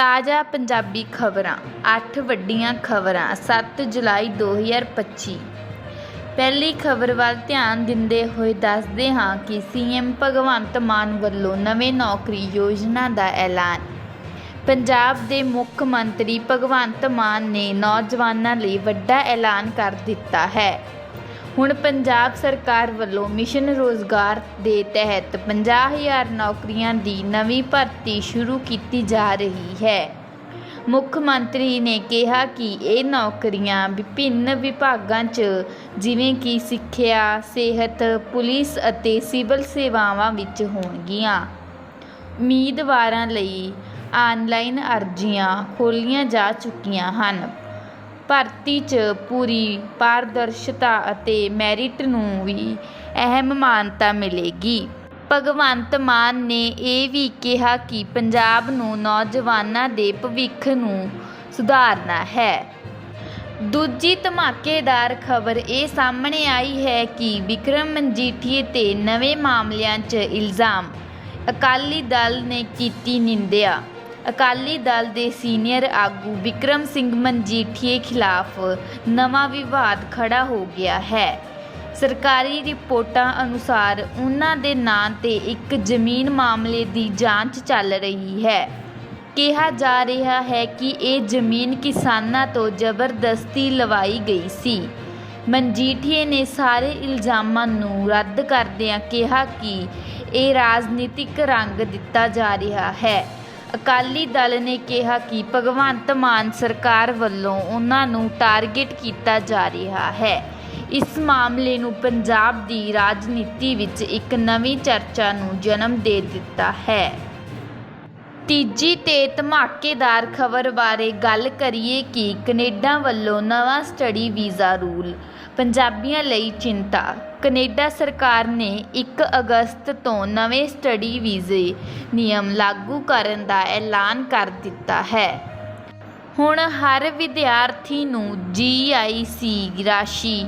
ਤਾਜ਼ਾ ਪੰਜਾਬੀ ਖਬਰਾਂ, ਅੱਠ ਵੱਡੀਆਂ ਖਬਰਾਂ 7 ਜੁਲਾਈ 2025 ਪਹਿਲੀ ਖਬਰ ਵੱਲ ਧਿਆਨ ਦਿੰਦੇ ਹੋਏ ਦੱਸਦੇ ਹਾਂ ਕਿ ਸੀਐਮ ਭਗਵੰਤ ਮਾਨ ਵੱਲੋਂ ਨਵੇਂ ਨੌਕਰੀ ਯੋਜਨਾ ਦਾ ਐਲਾਨ। ਪੰਜਾਬ ਦੇ ਮੁੱਖ ਮੰਤਰੀ ਭਗਵੰਤ ਮਾਨ ਨੇ ਨੌਜਵਾਨਾਂ ਲਈ ਵੱਡਾ ਐਲਾਨ ਕਰ ਦਿੱਤਾ ਹੈ। ਹੁਣ ਪੰਜਾਬ ਸਰਕਾਰ ਵੱਲੋਂ ਮਿਸ਼ਨ ਰੋਜ਼ਗਾਰ ਦੇ ਤਹਿਤ 50000 ਨੌਕਰੀਆਂ ਦੀ ਨਵੀਂ ਭਰਤੀ ਸ਼ੁਰੂ ਕੀਤੀ ਜਾ ਰਹੀ ਹੈ। ਮੁੱਖ ਮੰਤਰੀ ਨੇ ਕਿਹਾ ਕਿ ਇਹ ਨੌਕਰੀਆਂ ਵਿਭਿੰਨ ਵਿਭਾਗਾਂ 'ਚ, ਜਿਵੇਂ ਕਿ ਸਿੱਖਿਆ, ਸਿਹਤ, ਪੁਲਿਸ ਅਤੇ ਸਿਵਲ ਸੇਵਾਵਾਂ ਵਿੱਚ ਹੋਣਗੀਆਂ। ਉਮੀਦਵਾਰਾਂ ਲਈ ਆਨਲਾਈਨ ਅਰਜ਼ੀਆਂ ਖੋਲ੍ਹੀਆਂ ਜਾ ਚੁੱਕੀਆਂ ਹਨ। ਭਰਤੀ 'ਚ ਪੂਰੀ ਪਾਰਦਰਸ਼ਤਾ ਅਤੇ ਮੈਰਿਟ ਨੂੰ ਵੀ ਅਹਿਮ ਮਾਨਤਾ ਮਿਲੇਗੀ। ਭਗਵੰਤ ਮਾਨ ਨੇ ਇਹ ਵੀ ਕਿਹਾ ਕਿ ਪੰਜਾਬ ਨੂੰ ਨੌਜਵਾਨਾਂ ਦੇ ਭਵਿੱਖ ਨੂੰ ਸੁਧਾਰਨਾ ਹੈ। ਦੂਜੀ ਧਮਾਕੇਦਾਰ ਖਬਰ ਇਹ ਸਾਹਮਣੇ ਆਈ ਹੈ ਕਿ ਵਿਕਰਮ ਮਜੀਠੀਏ ਤੇ ਨਵੇਂ ਮਾਮਲਿਆਂ 'ਚ ਇਲਜ਼ਾਮ। ਅਕਾਲੀ ਦਲ ਨੇ ਕੀਤੀ ਨਿੰਦਿਆ। ਅਕਾਲੀ ਦਲ ਦੇ ਸੀਨੀਅਰ ਆਗੂ ਵਿਕਰਮ ਸਿੰਘ ਮਨਜੀਠੀਏ ਖਿਲਾਫ ਨਵਾਂ ਵਿਵਾਦ ਖੜਾ ਹੋ ਗਿਆ ਹੈ। ਸਰਕਾਰੀ ਰਿਪੋਰਟਾਂ ਅਨੁਸਾਰ ਉਹਨਾਂ ਦੇ ਨਾਂ ਤੇ ਇੱਕ ਜ਼ਮੀਨ ਮਾਮਲੇ ਦੀ ਜਾਂਚ ਚੱਲ ਰਹੀ ਹੈ। ਕਿਹਾ ਜਾ ਰਿਹਾ ਹੈ ਕਿ ਇਹ ਜ਼ਮੀਨ ਕਿਸਾਨਾਂ ਤੋਂ ਜ਼ਬਰਦਸਤੀ ਲਵਾਈ ਗਈ ਸੀ। ਮਨਜੀਠੀਏ ਨੇ ਸਾਰੇ ਇਲਜ਼ਾਮਾਂ ਨੂੰ ਰੱਦ ਕਰਦਿਆਂ ਕਿਹਾ ਕਿ ਇਹ ਰਾਜਨੀਤਿਕ ਰੰਗ ਦਿੱਤਾ ਜਾ ਰਿਹਾ ਹੈ। ਅਕਾਲੀ ਦਲ ਨੇ ਕਿਹਾ ਕਿ ਭਗਵੰਤ ਮਾਨ ਸਰਕਾਰ ਵੱਲੋਂ ਉਹਨਾਂ ਨੂੰ ਟਾਰਗੇਟ ਕੀਤਾ ਜਾ ਰਿਹਾ ਹੈ। ਇਸ ਮਾਮਲੇ ਨੂੰ ਪੰਜਾਬ ਦੀ ਰਾਜਨੀਤੀ ਵਿੱਚ ਇੱਕ ਨਵੀਂ ਚਰਚਾ ਨੂੰ ਜਨਮ ਦੇ ਦਿੱਤਾ ਹੈ। ਤੀਜੀ ਤੇ ਧਮਾਕੇਦਾਰ ਖਬਰ ਬਾਰੇ ਗੱਲ ਕਰੀਏ ਕਿ ਕੈਨੇਡਾ ਵੱਲੋਂ ਨਵਾਂ ਸਟੱਡੀ ਵੀਜ਼ਾ ਰੂਲ, ਪੰਜਾਬੀਆਂ ਲਈ ਚਿੰਤਾ। ਕੈਨੇਡਾ ਸਰਕਾਰ ਨੇ 1 ਅਗਸਤ ਤੋਂ ਨਵੇਂ ਸਟੱਡੀ ਵੀਜ਼ੇ ਨਿਯਮ ਲਾਗੂ ਕਰਨ ਦਾ ਐਲਾਨ ਕਰ ਦਿੱਤਾ ਹੈ। ਹੁਣ ਹਰ ਵਿਦਿਆਰਥੀ ਨੂੰ GIC ਰਾਸ਼ੀ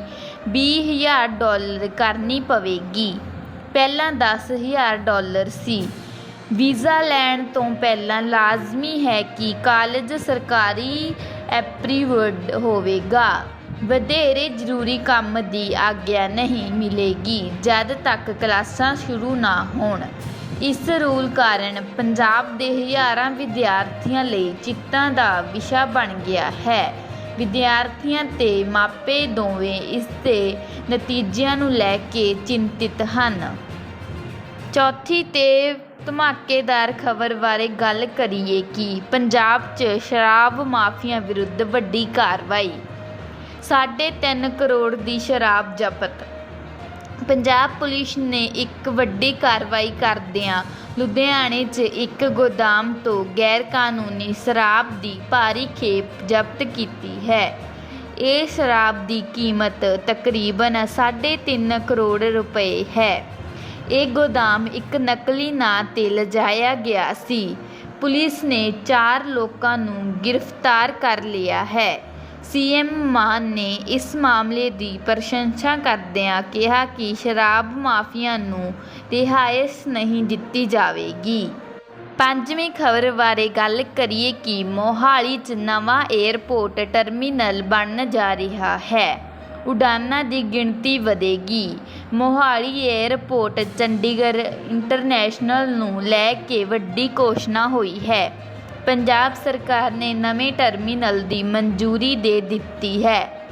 20000 ਡਾਲਰ ਕਰਨੀ ਪਵੇਗੀ। ਪਹਿਲਾਂ 10000 ਡਾਲਰ ਸੀ। ਵੀਜ਼ਾ ਲੈਣ ਤੋਂ ਪਹਿਲਾਂ ਲਾਜ਼ਮੀ ਹੈ ਕਿ ਕਾਲਜ ਸਰਕਾਰੀ ਐਪਰੀਵਡ ਹੋਵੇਗਾ। ਵਧੇਰੇ ਜ਼ਰੂਰੀ ਕੰਮ ਦੀ ਆਗਿਆ ਨਹੀਂ ਮਿਲੇਗੀ, ਜਦ ਤੱਕ ਕਲਾਸਾਂ ਸ਼ੁਰੂ ਨਾ ਹੋਣ। ਇਸ ਰੂਲ ਕਾਰਨ ਪੰਜਾਬ ਦੇ ਹਜ਼ਾਰਾਂ ਵਿਦਿਆਰਥੀਆਂ ਲਈ ਚਿੰਤਾ ਦਾ ਵਿਸ਼ਾ ਬਣ ਗਿਆ ਹੈ। ਵਿਦਿਆਰਥੀਆਂ ਤੇ ਮਾਪੇ ਦੋਵੇਂ ਇਸ ਦੇ ਨਤੀਜਿਆਂ ਨੂੰ ਲੈ ਕੇ ਚਿੰਤਿਤ ਹਨ। ਚੌਥੀ ਤੇ ਧਮਾਕੇਦਾਰ ਖਬਰ ਬਾਰੇ ਗੱਲ ਕਰੀਏ ਕਿ? ਪੰਜਾਬ 'ਚ ਸ਼ਰਾਬ ਮਾਫੀਆ ਵਿਰੁੱਧ ਵੱਡੀ ਕਾਰਵਾਈ। ਸਾਢੇ ਤਿੰਨ ਕਰੋੜ ਦੀ ਸ਼ਰਾਬ ਜ਼ਬਤ। ਪੰਜਾਬ ਪੁਲਿਸ ਨੇ ਇੱਕ ਵੱਡੀ ਕਾਰਵਾਈ ਕਰਦਿਆਂ ਲੁਧਿਆਣੇ 'ਚ ਇੱਕ ਗੋਦਾਮ ਤੋਂ ਗੈਰ ਕਾਨੂੰਨੀ ਸ਼ਰਾਬ ਦੀ ਭਾਰੀ ਖੇਪ ਜ਼ਬਤ ਕੀਤੀ ਹੈ। ਇਹ ਸ਼ਰਾਬ ਦੀ ਕੀਮਤ ਤਕਰੀਬਨ 3.5 ਕਰੋੜ ਰੁਪਏ ਹੈ। ਇਹ ਗੋਦਾਮ ਇੱਕ ਨਕਲੀ ਨਾਂ ਤੇ ਲਿਜਾਇਆ ਗਿਆ ਸੀ। ਪੁਲਿਸ ਨੇ ਚਾਰ ਲੋਕਾਂ ਨੂੰ ਗ੍ਰਿਫਤਾਰ ਕਰ ਲਿਆ ਹੈ। ਸੀਐਮ ਮਾਨ ਨੇ ਇਸ ਮਾਮਲੇ ਦੀ ਪ੍ਰਸ਼ੰਸਾ ਕਰਦਿਆਂ ਕਿਹਾ ਕਿ ਸ਼ਰਾਬ ਮਾਫੀਆ ਨੂੰ ਰਿਹਾਇਸ਼ ਨਹੀਂ ਦਿੱਤੀ ਜਾਵੇਗੀ। ਪੰਜਵੀਂ ਖਬਰ ਬਾਰੇ ਗੱਲ ਕਰੀਏ ਕਿ ਮੋਹਾਲੀ 'ਚ ਨਵਾਂ 에ਅਰਪੋਰਟ ਟਰਮੀਨਲ ਬਣਨ ਜਾ ਰਿਹਾ ਹੈ। ਉਡਾਨਾਂ ਦੀ ਗਿਣਤੀ ਵਧੇਗੀ। ਮੋਹਾਲੀ ਏਅਰਪੋਰਟ, ਚੰਡੀਗੜ੍ਹ ਇੰਟਰਨੈਸ਼ਨਲ ਨੂੰ ਲੈ ਕੇ ਵੱਡੀ ਘੋਸ਼ਣਾ ਹੋਈ ਹੈ। ਪੰਜਾਬ ਸਰਕਾਰ ਨੇ ਨਵੇਂ ਟਰਮੀਨਲ ਦੀ ਮਨਜ਼ੂਰੀ ਦੇ ਦਿੱਤੀ ਹੈ।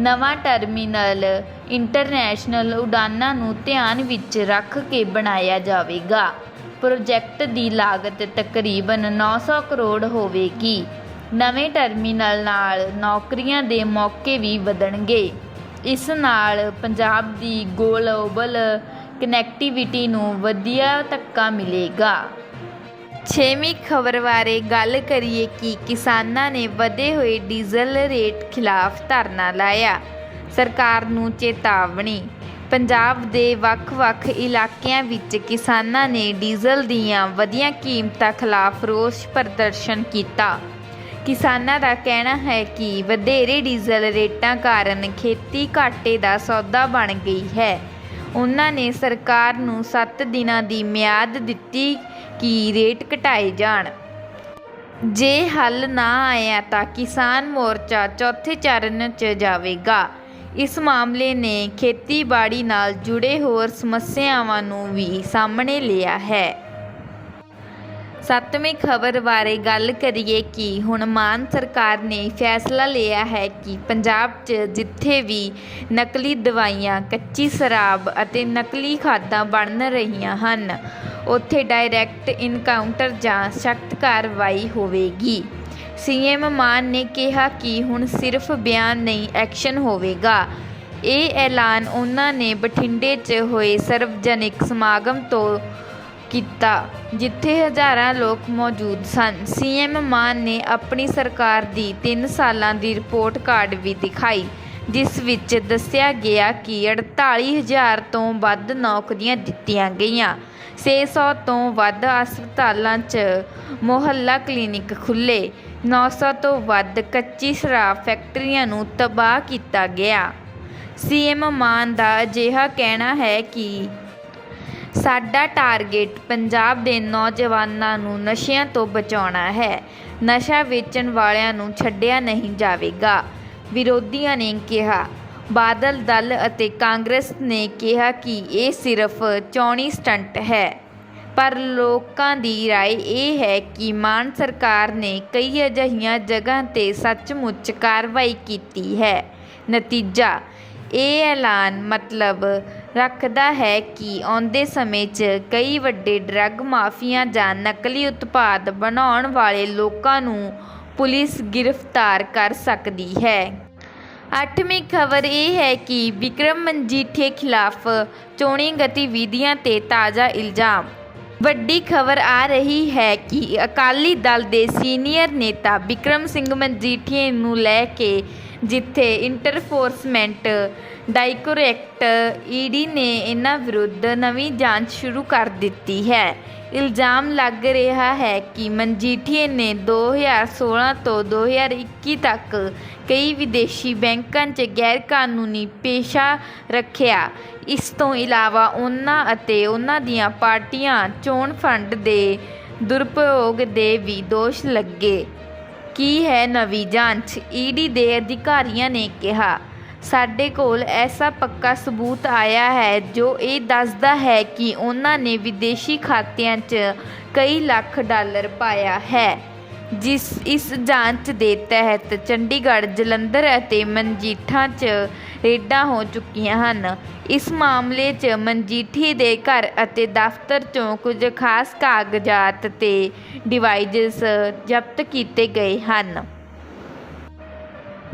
ਨਵਾਂ ਟਰਮੀਨਲ ਇੰਟਰਨੈਸ਼ਨਲ ਉਡਾਨਾਂ ਨੂੰ ਧਿਆਨ ਵਿੱਚ ਰੱਖ ਕੇ ਬਣਾਇਆ ਜਾਵੇਗਾ। ਪ੍ਰੋਜੈਕਟ ਦੀ ਲਾਗਤ ਤਕਰੀਬਨ 900 ਕਰੋੜ ਹੋਵੇਗੀ। ਨਵੇਂ ਟਰਮੀਨਲ ਨਾਲ ਨੌਕਰੀਆਂ ਦੇ ਮੌਕੇ ਵੀ ਵਧਣਗੇ। ਇਸ ਨਾਲ ਪੰਜਾਬ ਦੀ ਗਲੋਬਲ ਕਨੈਕਟੀਵਿਟੀ ਨੂੰ ਵਧੀਆ ਧੱਕਾ ਮਿਲੇਗਾ। ਛੇਵੀਂ ਖਬਰ ਬਾਰੇ ਗੱਲ ਕਰੀਏ ਕਿ ਕਿਸਾਨਾਂ ਨੇ ਵਧੇ ਹੋਏ ਡੀਜ਼ਲ ਰੇਟ ਖਿਲਾਫ ਧਰਨਾ ਲਾਇਆ। ਸਰਕਾਰ ਨੂੰ ਚੇਤਾਵਨੀ, ਪੰਜਾਬ ਦੇ ਵੱਖ-ਵੱਖ ਇਲਾਕਿਆਂ ਵਿੱਚ ਕਿਸਾਨਾਂ ਨੇ ਡੀਜ਼ਲ ਦੀਆਂ ਵਧੀਆਂ ਕੀਮਤਾਂ ਖਿਲਾਫ ਰੋਸ ਪ੍ਰਦਰਸ਼ਨ ਕੀਤਾ। ਕਿਸਾਨਾਂ ਦਾ ਕਹਿਣਾ ਹੈ ਕਿ ਵਧੇਰੇ ਡੀਜ਼ਲ ਰੇਟਾਂ ਕਾਰਨ ਖੇਤੀ ਘਾਟੇ ਦਾ ਸੌਦਾ ਬਣ ਗਈ ਹੈ। ਉਹਨਾਂ ਨੇ ਸਰਕਾਰ ਨੂੰ 7 ਦਿਨਾਂ ਦੀ ਮਿਆਦ ਦਿੱਤੀ ਕਿ ਰੇਟ ਘਟਾਏ ਜਾਣ। ਜੇ ਹੱਲ ਨਾ ਆਇਆ ਤਾਂ ਕਿਸਾਨ ਮੋਰਚਾ ਚੌਥੇ ਚਰਨ 'ਚ ਜਾਵੇਗਾ। ਇਸ ਮਾਮਲੇ ਨੇ ਖੇਤੀਬਾੜੀ ਨਾਲ ਜੁੜੇ ਹੋਰ ਸਮੱਸਿਆਵਾਂ ਨੂੰ ਵੀ ਸਾਹਮਣੇ ਲਿਆ ਹੈ। ਸੱਤਵੀਂ ਖਬਰ ਬਾਰੇ ਗੱਲ ਕਰੀਏ ਕਿ ਹੁਣ ਮਾਨ ਸਰਕਾਰ ਨੇ ਫੈਸਲਾ ਲਿਆ ਹੈ ਕਿ ਪੰਜਾਬ 'ਚ ਜਿੱਥੇ ਵੀ ਨਕਲੀ ਦਵਾਈਆਂ, ਕੱਚੀ ਸ਼ਰਾਬ ਅਤੇ ਨਕਲੀ ਖਾਦਾਂ ਬਣ ਰਹੀਆਂ ਹਨ, ਉੱਥੇ ਡਾਇਰੈਕਟ ਇਨਕਾਊਂਟਰ ਜਾਂ ਸਖਤ ਕਾਰਵਾਈ ਹੋਵੇਗੀ। ਸੀਐਮ ਮਾਨ ਨੇ ਕਿਹਾ ਕਿ ਹੁਣ ਸਿਰਫ ਬਿਆਨ ਨਹੀਂ, ਐਕਸ਼ਨ ਹੋਵੇਗਾ। ਇਹ ਐਲਾਨ ਉਹਨਾਂ ਨੇ ਬਠਿੰਡੇ 'ਚ ਹੋਏ ਸਰਵਜਨਿਕ ਸਮਾਗਮ ਤੋਂ ਕੀਤਾ, ਜਿੱਥੇ ਹਜ਼ਾਰਾਂ ਲੋਕ ਮੌਜੂਦ ਸਨ। ਸੀਐਮ ਮਾਨ ਨੇ ਆਪਣੀ ਸਰਕਾਰ ਦੀ 3 ਸਾਲਾਂ ਦੀ ਰਿਪੋਰਟ ਕਾਰਡ ਵੀ ਦਿਖਾਈ, ਜਿਸ ਵਿੱਚ ਦੱਸਿਆ ਗਿਆ ਕਿ 48000 ਤੋਂ ਵੱਧ ਨੌਕਰੀਆਂ ਦਿੱਤੀਆਂ ਗਈਆਂ। 600 ਤੋਂ ਵੱਧ ਹਸਪਤਾਲਾਂ 'ਚ ਮੁਹੱਲਾ ਕਲੀਨਿਕ ਖੁੱਲ੍ਹੇ। 900 ਤੋਂ ਵੱਧ ਕੱਚੀ ਸ਼ਰਾਬ ਫੈਕਟਰੀਆਂ ਨੂੰ ਤਬਾਹ ਕੀਤਾ ਗਿਆ। ਸੀਐਮ ਮਾਨ ਦਾ ਅਜਿਹਾ ਕਹਿਣਾ ਹੈ ਕਿ ਸਾਡਾ ਟਾਰਗੇਟ ਪੰਜਾਬ ਦੇ ਨੌਜਵਾਨਾਂ ਨੂੰ ਨਸ਼ਿਆਂ ਤੋਂ ਬਚਾਉਣਾ ਹੈ ਨਸ਼ਾ ਵੇਚਣ ਵਾਲਿਆਂ ਨੂੰ ਛੱਡਿਆ ਨਹੀਂ ਜਾਵੇਗਾ ਵਿਰੋਧੀਆਂ ਨੇ ਕਿਹਾ ਬਾਦਲ ਦਲ ਅਤੇ ਕਾਂਗਰਸ ਨੇ ਕਿਹਾ ਕਿ ਇਹ ਸਿਰਫ ਚੋਣੀ ਸਟੰਟ ਹੈ ਪਰ ਲੋਕਾਂ ਦੀ رائے ਇਹ ਹੈ ਕਿ ਮਾਨ ਸਰਕਾਰ ਨੇ ਕਈ ਅਜਿਹੀਆਂ ਜਗ੍ਹਾ ਤੇ ਸੱਚਮੁੱਚ ਕਾਰਵਾਈ ਕੀਤੀ ਹੈ ਨਤੀਜਾ ਇਹ ਐਲਾਨ ਮਤਲਬ ਰੱਖਦਾ ਹੈ ਕਿ ਆਉਂਦੇ ਸਮੇਂ 'ਚ ਕਈ ਵੱਡੇ ਡਰੱਗ ਮਾਫੀਆ ਜਾਂ ਨਕਲੀ ਉਤਪਾਦ ਬਣਾਉਣ ਵਾਲੇ ਲੋਕਾਂ ਨੂੰ ਪੁਲਿਸ ਗ੍ਰਿਫਤਾਰ ਕਰ ਸਕਦੀ ਹੈ। ਅੱਠਵੀਂ ਖਬਰ ਇਹ ਹੈ ਕਿ ਵਿਕਰਮ ਮਨਜੀਠੇ ਖਿਲਾਫ ਚੋਣੀ ਗਤੀਵਿਧੀਆਂ ਤੇ ਤਾਜ਼ਾ ਇਲਜ਼ਾਮ। ਵੱਡੀ ਖਬਰ ਆ ਰਹੀ ਹੈ ਕਿ ਅਕਾਲੀ ਦਲ ਦੇ ਸੀਨੀਅਰ ਨੇਤਾ ਵਿਕਰਮ ਸਿੰਘ ਮਨਜੀਠੀਏ ਨੂੰ ਲੈ ਕੇ ਜਿੱਥੇ ਇੰਟਰਫੋਰਸਮੈਂਟ ਡਾਇਰੈਕਟ ਈਡੀ ਨੇ ਇਹਨਾਂ ਵਿਰੁੱਧ ਨਵੀਂ ਜਾਂਚ ਸ਼ੁਰੂ ਕਰ ਦਿੱਤੀ ਹੈ। ਇਲਜ਼ਾਮ ਲੱਗ ਰਿਹਾ ਹੈ ਕਿ ਮਨਜੀਠੀਏ ਨੇ 2016 ਤੋਂ 2021 ਤੱਕ ਕਈ ਵਿਦੇਸ਼ੀ ਬੈਂਕਾਂ 'ਚ ਗੈਰਕਾਨੂੰਨੀ ਪੇਸ਼ਾ ਰੱਖਿਆ। ਇਸ ਤੋਂ ਇਲਾਵਾ ਉਹਨਾਂ ਅਤੇ ਉਹਨਾਂ ਦੀਆਂ ਪਾਰਟੀਆਂ ਚੋਣ ਫੰਡ ਦੇ ਦੁਰਪਯੋਗ ਦੇ ਵੀ ਦੋਸ਼ ਲੱਗੇ। ਕੀ ਹੈ ਨਵੀਂ ਜਾਂਚ? ਈਡੀ ਦੇ ਅਧਿਕਾਰੀਆਂ ਨੇ ਕਿਹਾ, ਸਾਡੇ ਕੋਲ ਐਸਾ ਪੱਕਾ ਸਬੂਤ ਆਇਆ ਹੈ ਜੋ ਇਹ ਦੱਸਦਾ ਹੈ ਕਿ ਉਹਨਾਂ ਨੇ ਵਿਦੇਸ਼ੀ ਖਾਤਿਆਂ 'ਚ ਕਈ ਲੱਖ ਡਾਲਰ ਪਾਇਆ ਹੈ, ਜਿਸ ਇਸ ਜਾਂਚ ਦੇ ਤਹਿਤ ਚੰਡੀਗੜ੍ਹ, ਜਲੰਧਰ ਅਤੇ ਮਨਜੀਠਾ 'ਚ ਰੇਡਾਂ ਹੋ ਚੁੱਕੀਆਂ ਹਨ। ਇਸ ਮਾਮਲੇ 'ਚ ਮਨਜੀਠੀ ਦੇ ਘਰ ਅਤੇ ਦਫ਼ਤਰ 'ਚੋਂ ਕੁਝ ਖਾਸ ਕਾਗਜ਼ਾਤ ਤੇ ਡਿਵਾਈਸਸ ਜ਼ਬਤ ਕੀਤੇ ਗਏ ਹਨ।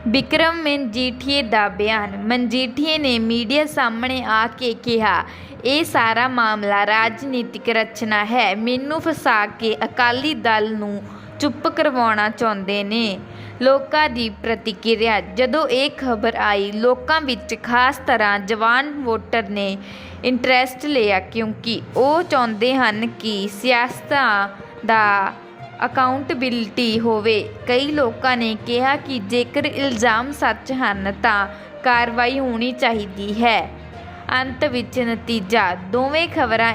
ਵਿਕਰਮ ਮਨਜੀਠੀਏ ਦਾ ਬਿਆਨ। ਮਨਜੀਠੀਏ ਨੇ ਮੀਡੀਆ ਸਾਹਮਣੇ ਆ ਕੇ ਕਿਹਾ, ਇਹ ਸਾਰਾ ਮਾਮਲਾ ਰਾਜਨੀਤਿਕ ਰਚਨਾ ਹੈ। ਮੈਨੂੰ ਫਸਾ ਕੇ ਅਕਾਲੀ ਦਲ ਨੂੰ ਚੁੱਪ ਕਰਵਾਉਣਾ ਚਾਹੁੰਦੇ ਨੇ। ਲੋਕਾਂ ਦੀ ਪ੍ਰਤੀਕਿਰਿਆ। ਜਦੋਂ ਇਹ ਖਬਰ ਆਈ, ਲੋਕਾਂ ਵਿੱਚ ਖਾਸ ਤਰ੍ਹਾਂ ਜਵਾਨ ਵੋਟਰ ਨੇ ਇੰਟਰਸਟ ਲਿਆ ਕਿਉਂਕਿ ਉਹ ਚਾਹੁੰਦੇ ਹਨ ਕਿ ਸਿਆਸਤਾਂ ਦਾ ਅਕਾਊਂਟੇਬਿਲਟੀ ਹੋਵੇ। ਕਈ ਲੋਕਾਂ ਨੇ ਕਿਹਾ ਕਿ ਜੇਕਰ ਇਲਜ਼ਾਮ ਸੱਚ ਹਨ, ਤਾਂ ਕਾਰਵਾਈ ਹੋਣੀ ਚਾਹੀਦੀ ਹੈ। ਅੰਤ ਵਿੱਚ ਨਤੀਜਾ। ਦੋਵੇਂ ਖਬਰਾਂ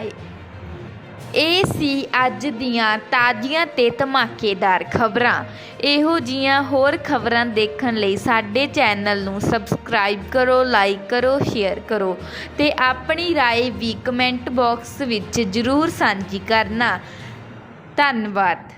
ਇਹ ਸੀ ਅੱਜ ਦੀਆਂ ਤਾਜ਼ੀਆਂ ਤੇ ਧਮਾਕੇਦਾਰ ਖਬਰਾਂ ਇਹੋ ਜੀਆਂ ਹੋਰ ਖਬਰਾਂ ਦੇਖਣ ਲਈ ਸਾਡੇ ਚੈਨਲ ਨੂੰ ਸਬਸਕ੍ਰਾਈਬ ਕਰੋ ਲਾਈਕ ਕਰੋ ਸ਼ੇਅਰ ਕਰੋ ਤੇ ਆਪਣੀ رائے ਵੀ ਕਮੈਂਟ ਬਾਕਸ ਵਿੱਚ ਜ਼ਰੂਰ ਸਾਂਝੀ ਕਰਨਾ ਧੰਨਵਾਦ